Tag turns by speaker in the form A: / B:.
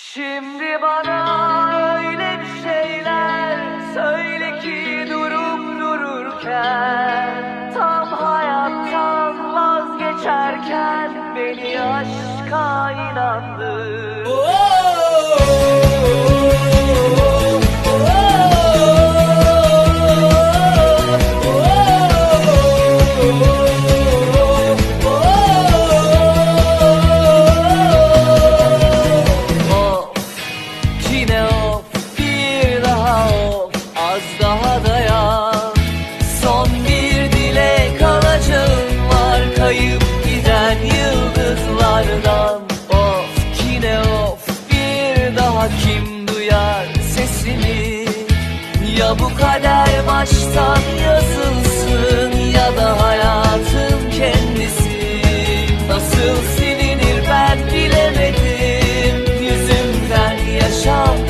A: Şimdi bana öyle bir şeyler söyle ki durup dururken Tam hayattan vazgeçerken beni aşka inandır düşen yıldızlardan Of yine of. Bir daha kim duyar sesimi? Ya bu kader baştan yazılsın ya da hayatın kendisi. Nasıl silinir ben bilemedim. Yüzümden yaşam